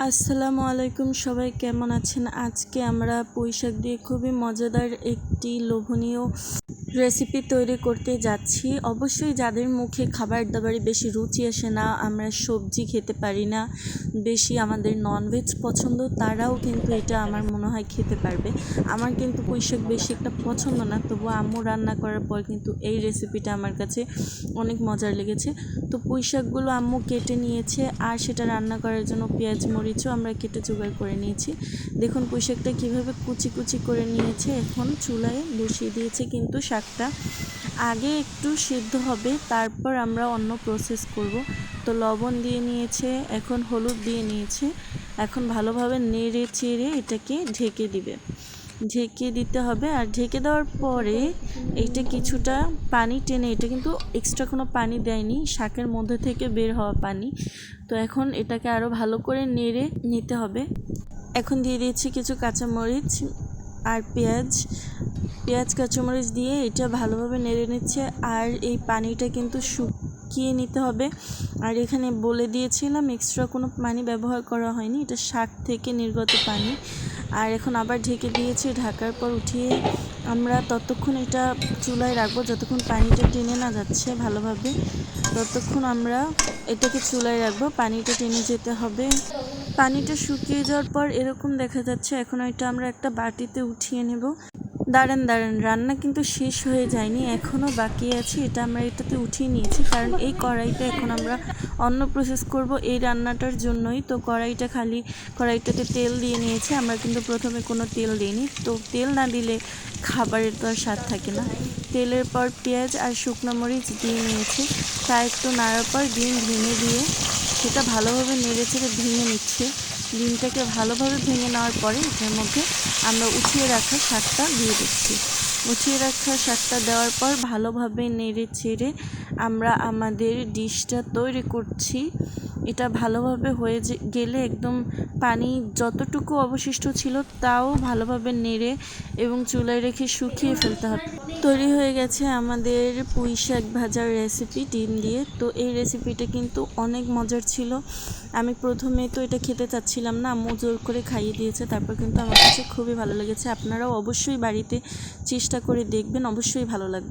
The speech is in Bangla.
আসসালামু আলাইকুম সবাই কেমন আছেন? আজকে আমরা পুঁইশাক দিয়ে খুবই মজাদার একটি লোভনীয় রেসিপি তৈরি করতে যাচ্ছি। অবশ্যই যাদের মুখে খাবার দাবারে বেশি রুচি আসে না, আমরা সবজি খেতে পারি না, বেশি আমাদের ননভেজ পছন্দ, তারাও কিন্তু এটা আমার মনে হয় খেতে পারবে। আমার কিন্তু পুঁই শাক বেশি একটা পছন্দ না, তবু আম্মু রান্না করার পর কিন্তু এই রেসিপিটা আমার কাছে অনেক মজার লেগেছে। তো পুঁই শাকগুলো আম্মু কেটে নিয়েছে, আর সেটা রান্না করার জন্য পেঁয়াজ, মরিচও আমরা কেটে জোগাড় করে নিয়েছি। দেখুন পুঁই শাকটা কীভাবে কুচি কুচি করে নিয়েছে, এখন চুলায় বসিয়ে দিয়েছে কিন্তু শাকটা আগে একটু সিদ্ধ হবে, তারপর আমরা অন্য প্রসেস করব। তো লবণ দিয়ে নিয়েছে, এখন হলুদ দিয়ে নিয়েছে। এখন ভালোভাবে নেড়ে চেড়ে এটাকে ঢেকে দিবে। ঢেকে দিতে হবে, আর ঢেকে দেওয়ার পরে এইটা কিছুটা পানি টেনে, এটা কিন্তু এক্সট্রা কোনো পানি দেয়নি, শাকের মধ্যে থেকে বের হওয়া পানি। তো এখন এটাকে আরও ভালো করে নেড়ে নিতে হবে। এখন দিয়ে দিয়েছি কিছু কাঁচামরিচ আর পেঁয়াজ পেঁয়াজ, কাঁচামরিচ দিয়ে এটা ভালোভাবে নেড়ে নিচ্ছে। আর এই পানিটা কিন্তু শুকিয়ে নিতে হবে। আর এখানে বলে দিয়েছিলাম এক্সট্রা কোনো পানি ব্যবহার করা হয়নি। এটা শাক থেকে নির্গত পানি। আর এখন আবার ঢেকে দিয়েছি, ঢাকার পর উঠিয়ে আমরা ততক্ষণ এটা চুলায় রাখব। যতক্ষণ পানিটা টেনে না যাচ্ছে ভালোভাবে, ততক্ষণ আমরা এটাকে চুলায় রাখব। পানিটা টেনে যেতে হবে। পানিটা শুকিয়ে যাওয়ার পর এরকম দেখা যাচ্ছে, এখন এটা আমরা একটা বাটিতে উঠিয়ে নেব। দাঁড়ান দাঁড়ান, রান্না কিন্তু শেষ হয়ে যায়নি এখনও বাকি আছে, এটা আমরা এটাতে উঠিয়ে নিয়েছি, কারণ এই কড়াইটা এখন আমরা অন্য প্রসেস করব এই রান্নাটার জন্যই। তো কড়াইটা খালি, কড়াইটাতে তেল দিয়ে নিয়েছে, আমরা কিন্তু প্রথমে কোনো তেল দিইনি। তো তেল না দিলে খাবারের তো আর স্বাদ থাকে না। তেলের পর পেঁয়াজ আর শুকনো মরিচ দিয়ে নিয়েছে, তা একটু নাড়ার পর ডিম ভেঙে দিয়ে সেটা ভালোভাবে নেড়ে চেড়ে ভেঙে নিচ্ছে। ডিমটাকে ভালোভাবে ভেঙে নেওয়ার পরে এটার মধ্যে আমরা উঠিয়ে রাখা শাকটা দিয়ে দিচ্ছি। উঠিয়ে রাখা শাকটা দেওয়ার পর ভালোভাবে নেড়ে চেড়ে আমরা আমাদের ডিশটা তৈরি করছি। এটা ভালোভাবে হয়ে গেলে একদম পানি যতটুকু অবশিষ্ট ছিল তাও ভালোভাবে নেড়ে এবং চুলায় রেখে শুকিয়ে ফেলতে হবে। তৈরি হয়ে গেছে আমাদের পুঁই শাক ভাজার রেসিপি ডিম দিয়ে। তো এই রেসিপিটা কিন্তু অনেক মজার ছিল। আমি প্রথমে তো এটা খেতে চাচ্ছিলাম না, আম্মু জোর করে খাইয়ে দিয়েছে, তারপর কিন্তু আমার কাছে খুবই ভালো লেগেছে। আপনারাও অবশ্যই বাড়িতে চেষ্টা করে দেখবেন, অবশ্যই ভালো লাগবে।